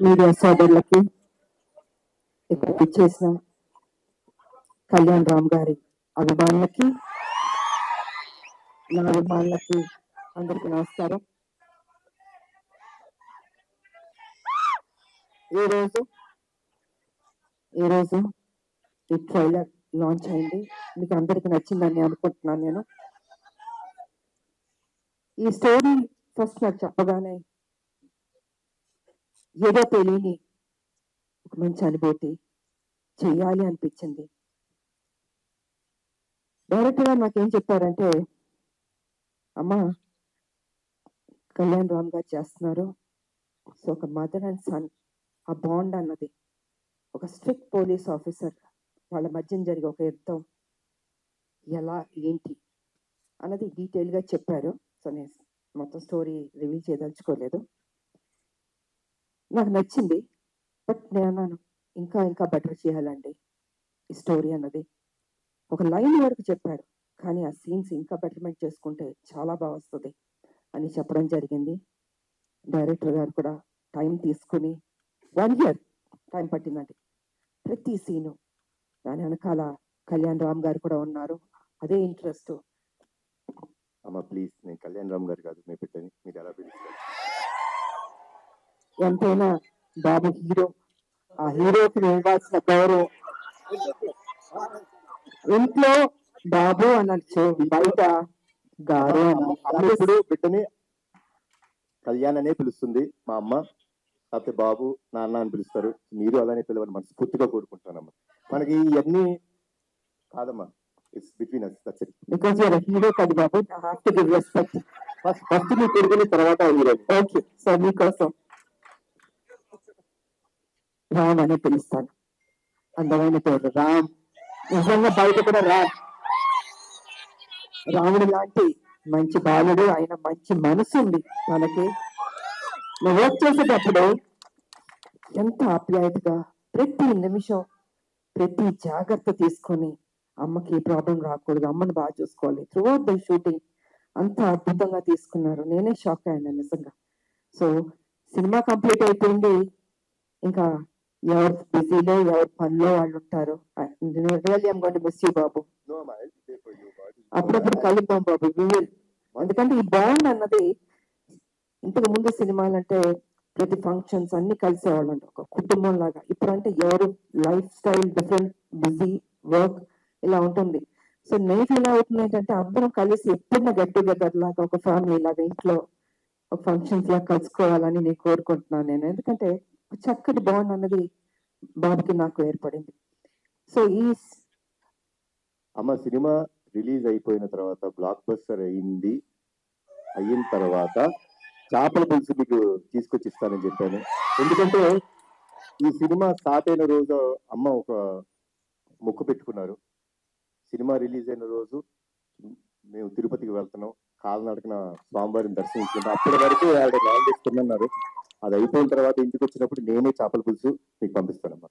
Media సోదరులకి ఇక్కడ ఇచ్చేసిన కళ్యాణ్ రామ్ గారి అభిమానులకి నా అభిమానులకి అందరికి నమస్కారం ఈరోజు ఈరోజు ఈ ట్రైలర్ లాంచ్ అయింది. మీకు అందరికి నచ్చిందని అనుకుంటున్నాను నేను. ఈ స్టోరీ ఫస్ట్ నాకు చెప్పగానే ఏదో తెలియని ఒక మంచి అనుభూతి చెయ్యాలి అనిపించింది. డైరెక్టర్ గారు నాకేం చెప్పారంటే అమ్మా కళ్యాణ్ రామ్ గారు చేస్తున్నారు. సో ఒక మదర్ అండ్ సన్ ఆ బాండ్ అన్నది. ఒక స్ట్రిక్ట్ పోలీస్ ఆఫీసర్ వాళ్ళ మధ్యన జరిగే ఒక యుద్ధం. ఎలా ఏంటి? అన్నది డీటెయిల్గా చెప్పారు. సో నేను మొత్తం స్టోరీ రివీల్ చేయదలుచుకోలేదు. నాకు నచ్చింది. బట్ నేను అన్నాను ఇంకా ఇంకా బెటర్ చేయాలండి. ఈ స్టోరీ అన్నది. ఒక లైన్ వరకు చెప్పాడు. కానీ ఆ సీన్స్ ఇంకా బెటర్మెంట్ చేసుకుంటే చాలా బాగా వస్తుంది అని చెప్పడం జరిగింది. డైరెక్టర్ గారు కూడా టైం తీసుకుని వన్ ఇయర్ టైం పట్టిందండి. ప్రతి సీను దాని వెనకాల కళ్యాణ్ రామ్ గారు కూడా ఉన్నారు. అదే ఇంట్రెస్ట్. అమ్మ ప్లీజ్ నేను కళ్యాణ్ రామ్ గారు కాదు మీ పెట్టని మీరు ఎలా పిలుస్తారు? ఎంతైనా బాబు హీరో ఆ హీరోకి ఇవ్వాల్సిన గౌరవం. ఇంట్లో బాబు అనొచ్చు బయట గారు. ఇప్పుడు బిడ్డని కళ్యాణ్ అనే పిలుస్తుంది మా అమ్మ. లేకపోతే బాబు నాన్న అని పిలుస్తారు. మీరు అలానే పిలవని మనస్ఫూర్తిగా కోరుకుంటానమ్మా మనకి ఇవన్నీ కాదమ్మా. It's between us that's it because you're hero కదా బాబు I have to give respect first first మీ కొడుకుని తర్వాత హీరో ఓకే సో మీకోసం రామ్ అని పిలుస్తాను అందమైన పేరు రామ్. నిజంగా బయట కూడా రామ్. రాముడు లాంటి మంచి బాలుడు ఆయన మంచి మనసు ఉంది తనకి. నువ్వు వర్క్ చేసేటప్పుడు ఎంత ఆప్యాయతగా ప్రతి నిమిషం ప్రతి జాగ్రత్త తీసుకొని అమ్మకి ఏ ప్రాబ్లం రాకూడదు అమ్మని బాగా చూసుకోవాలి. త్రూ అవుట్ ద షూటింగ్ అంత అద్భుతంగా తీసుకున్నారు. నేనే షాక్ అయ్యాను నిజంగా. సో సినిమా కంప్లీట్ అయిపోయింది. ఇంకా ఎవరు బిజీలో ఎవరి పనిలో వాళ్ళు ఉంటారు. మిస్ యూ బాబు. అప్పుడప్పుడు కలుద్దాం బాబు. ఎందుకంటే ఈ బాండ్ అన్నది ఇంతకు ముందు సినిమాలు అంటే ప్రతి ఫంక్షన్స్ అన్ని కలిసేవాళ్ళు. ఒక కుటుంబం లాగా. ఇప్పుడు అంటే ఎవరు life style different busy work ఇలా ఉంటుంది. సో నేను ఎలా అవుతుంది ఏంటంటే అందరం కలిసి ఎప్పుడైనా గెట్ టుగెదర్ లాగా ఒక ఫ్యామిలీ లాగా ఇంట్లో ఒక ఫంక్షన్స్ లాగా కలుసుకోవాలని నేను కోరుకుంటున్నాను నేను. ఎందుకంటే చక్కటి బాండ్ అన్నది బాబుకి నాకు ఏర్పడింది. సో ఈ అమ్మ సినిమా రిలీజ్ అయిపోయిన తర్వాత బ్లాక్ బస్టర్ అయింది. అయిన తర్వాత చేపల పులుసు మీకు తీసుకొచ్చి ఇస్తానని చెప్పాను. ఎందుకంటే ఈ సినిమా స్టార్ట్ అయిన రోజు అమ్మ ఒక మొక్కు పెట్టుకున్నారు. సినిమా రిలీజ్ అయిన రోజు మేము తిరుపతికి వెళ్తున్నాం. కాలినడకన స్వామివారిని దర్శించుకుంటాం. అప్పటి వరకు ఆవిడ నాన్ చేసుకున్నారు అది అయిపోయిన తర్వాత ఇంటికి వచ్చినప్పుడు నేనే చేపల పులుసు మీకు పంపిస్తానమ్మా.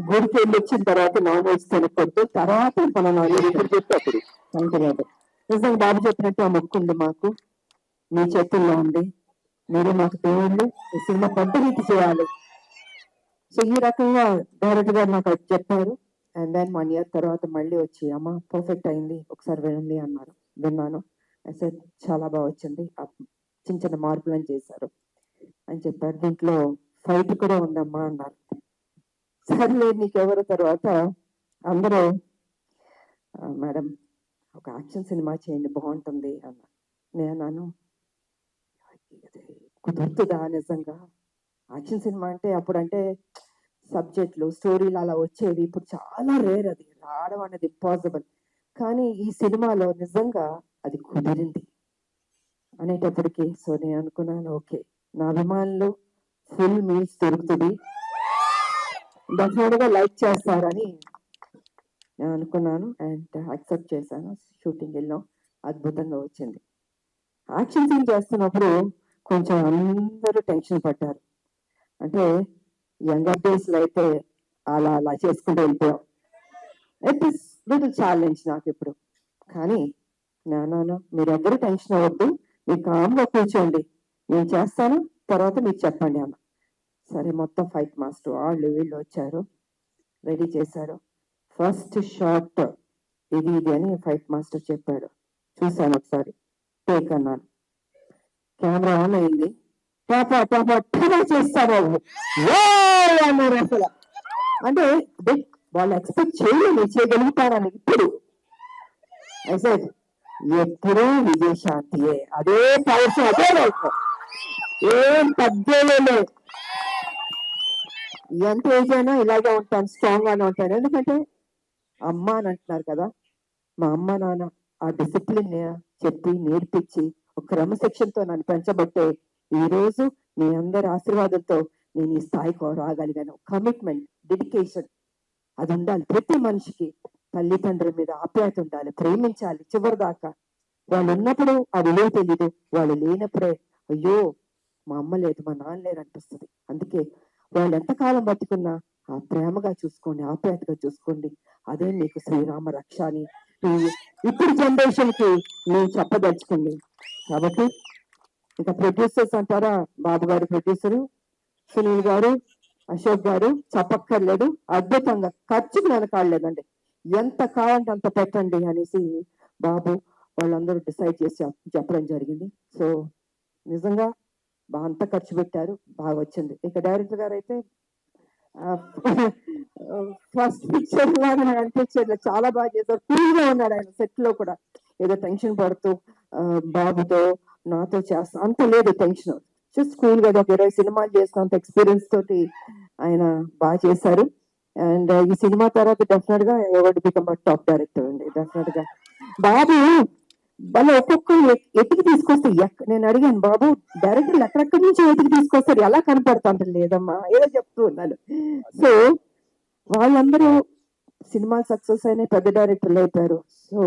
గుడికి వెళ్ళి వచ్చిన తర్వాత నాన్ వెజ్ తినకొద్దు తర్వాత మనం ఇప్పుడు చెప్తే అప్పుడు. నిజంగా బాబు చెప్పినట్టు ఆ మొక్కు ఉంది మాకు. మీ చేతుల్లో ఉంది. మీరు మాకు దేవుళ్ళు. ఈ సినిమా పెద్ద రీతి చేయాలి. సో ఈ రకంగా డైరెక్టర్ గారు నాకు అది చెప్పారు. అండ్ దెన్ వన్ ఇయర్ తర్వాత మళ్ళీ వచ్చి అమ్మ పర్ఫెక్ట్ అయింది. ఒకసారి వినండి అన్నారు. విన్నాను. అయితే చాలా బాగా వచ్చింది. చిన్న చిన్న మార్పులను చేశారు. అని చెప్పారు. దీంట్లో ఫైట్ కూడా ఉందమ్మా అన్నారు. సర్లే నీకెవరు తర్వాత? అందరూ మేడం ఒక యాక్షన్ సినిమా చేయండి బాగుంటుంది అన్న నేను కుదురుతుందా నిజంగా? యాక్షన్ సినిమా అంటే అప్పుడంటే సబ్జెక్టులు స్టోరీలు అలా వచ్చేవి. ఇప్పుడు చాలా రేర్ అది రావడం అనేది ఇంపాసిబుల్. కానీ ఈ సినిమాలో నిజంగా అది కుదిరింది అనేటప్పటికి సో నేను అనుకున్నాను ఓకే నా అభిమానులు ఫుల్ మీల్స్ దొరుకుతుంది డెఫినెట్గా లైక్ చేస్తారని నేను అనుకున్నాను అండ్ యాక్సెప్ట్ చేశాను. షూటింగ్ వెళ్ళాం అద్భుతంగా వచ్చింది. యాక్షన్ సీన్ చేస్తున్నప్పుడు కొంచెం అందరూ టెన్షన్ పడ్డారు. అంటే యంగర్ డేస్లో అయితే అలా అలా చేసుకుంటూ వెళ్ళిపోయాం. ఇట్ ఇస్ లిటిల్ ఛాలెంజ్ నాకు ఇప్పుడు. కానీ నానా మీరందరూ టెన్షన్ అవ్వద్దు. మీరు కామ్గా కూర్చోండి. నేను చేస్తాను? తర్వాత మీకు చెప్పండి అన్న సరే మొత్తం ఫైట్ మాస్టర్ వాళ్ళు వీళ్ళు వచ్చారు. రెడీ చేశారు. ఫస్ట్ షాట్ ఇది ఇది అని ఫైట్ మాస్టర్ చెప్పాడు. చూశాను ఒకసారి. టేక్ అన్నాను. కెమెరా ఆన్ అయింది. చేస్తారు అన్నారు అసలు. అంటే వాళ్ళు ఎక్స్పెక్ట్ చేయలేదు. చేయగలుగుతారని ఇప్పుడు. ఎప్పుడూ విజయశాంతియే. అదే పవర్స్ అదే లైఫ్ ఏం తగ్గేలేదు ఎంత ఏజ్ అయినా ఇలాగే ఉంటాను స్ట్రాంగ్ గానే ఉంటాను. ఎందుకంటే అమ్మ అని అంటున్నారు కదా మా అమ్మ నాన్న ఆ డిసిప్లిన్ చెప్పి నేర్పించి ఒక క్రమశిక్షణతో నన్ను పెంచబట్టే ఈ రోజు మీ అందరి ఆశీర్వాదంతో నేను ఈ స్థాయికి రాగలిగాను. కమిట్మెంట్ డెడికేషన్ అది ఉండాలి. ప్రతి మనిషికి తల్లిదండ్రుల మీద ఆప్యాయత ఉండాలి ప్రేమించాలి. చివరి దాకా వాళ్ళు ఉన్నప్పుడు ఆ విలువ తెలీదు వాళ్ళు లేనప్పుడే అయ్యో మా అమ్మ లేదు మా నాన్న లేరు అనిపిస్తుంది. అందుకే వాళ్ళు ఎంతకాలం బతికున్నా ఆ ప్రేమగా చూసుకోండి ఆప్యాయతగా చూసుకోండి. అదే మీకు శ్రీరామ రక్ష అని ఇప్పుడు జనరేషన్కి నేను చెప్పదలుచుకుంది. కాబట్టి ఇంకా ప్రొడ్యూసర్స్ అంటారా? బాబు గారు ప్రొడ్యూసరు సునీల్ గారు అశోక్ గారు చెప్పక్కర్లేదు. అద్భుతంగా ఖర్చుకు వెనకాడలేదండి ఎంత కావాలంటే అంత పెట్టండి అనేసి బాబు వాళ్ళందరూ డిసైడ్ చేసి చెప్పడం జరిగింది. సో నిజంగా అంత ఖర్చు పెట్టారు బాగా వచ్చింది. ఇక డైరెక్టర్ గారు అయితే ఫస్ట్ పిక్చర్ లాగా నాకు అనిపించేది. చాలా బాగా చేశారు. కూల్గా ఉన్నాడు ఆయన సెట్లో కూడా. ఏదో టెన్షన్ పడుతూ బాబుతో నాతో చేస్తా అంత లేదు టెన్షన్. జస్ట్ కూల్గా ఒక ఇరవై సినిమాలు చేసిన అంత ఎక్స్పీరియన్స్ తోటి ఆయన బాగా చేశారు. అండ్ ఈ సినిమా తర్వాత డెఫినెట్గా ఎవరు బికమ్ టాప్ డైరెక్టర్ అండి. డెఫినెట్గా. బాబు వాళ్ళు ఒక్కొక్కరు ఎతికి తీసుకొస్తే నేను అడిగాను బాబు డైరెక్టర్లు ఎక్కడెక్కడి నుంచి ఎతికి తీసుకొస్తారు? ఎలా కనపడుతుంటే లేదమ్మా? ఏదో చెప్తూ ఉన్నాను. సో వాళ్ళందరూ సినిమా సక్సెస్ అయిన పెద్ద డైరెక్టర్లు అయిపోయారు. సో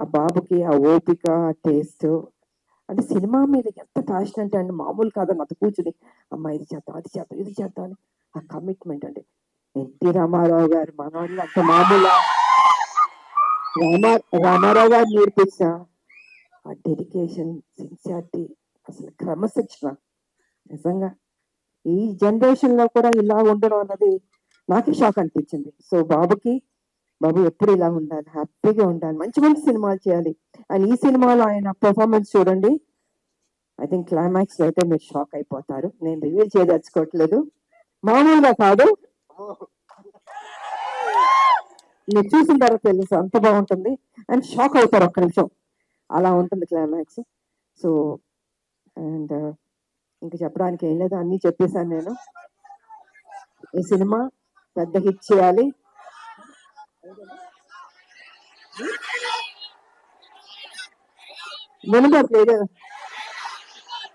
ఆ బాబుకి ఆ ఓపిక ఆ టేస్ట్ అంటే సినిమా మీద ఎంత ప్యాషన్ అంటే అండి మామూలు కాదని అంత కూర్చుని అమ్మ ఇది చేద్దాం అది చేద్దాం ఇది చేద్దాం అని ఆ కమిట్మెంట్ అండి ఎన్టీ రామారావు గారు మనవాళ్ళు అంత మామూలు రామా రామారావు గారు నేర్పించిన ఆ డెడికేషన్ సిన్సియారిటీ అసలు క్రమశిక్షణ. నిజంగా ఈ జనరేషన్లో కూడా ఇలా ఉండడం అన్నది నాకే షాక్ అనిపించింది. సో బాబుకి బాబు ఎప్పుడు ఇలా ఉండాలి హ్యాపీగా ఉండాలి మంచి మంచి సినిమాలు చేయాలి. అండ్ ఈ సినిమాలో ఆయన పెర్ఫార్మెన్స్ చూడండి. ఐ థింక్ క్లైమాక్స్లో అయితే మీరు షాక్ అయిపోతారు. నేను రివీల్ చేయదలుచుకోవట్లేదు. మామూలుగా కాదు. మీరు చూసిన తర్వాత తెలుసు అంత బాగుంటుంది. అండ్ షాక్ అవుతారు ఒక్క నిమిషం. అలా ఉంటుంది క్లైమాక్స్ సో అండ్ ఇంకా చెప్పడానికి ఏం లేదు. అన్ని చెప్పేశాను నేను. ఈ సినిమా పెద్ద హిట్ చేయాలి. వినపడలేదు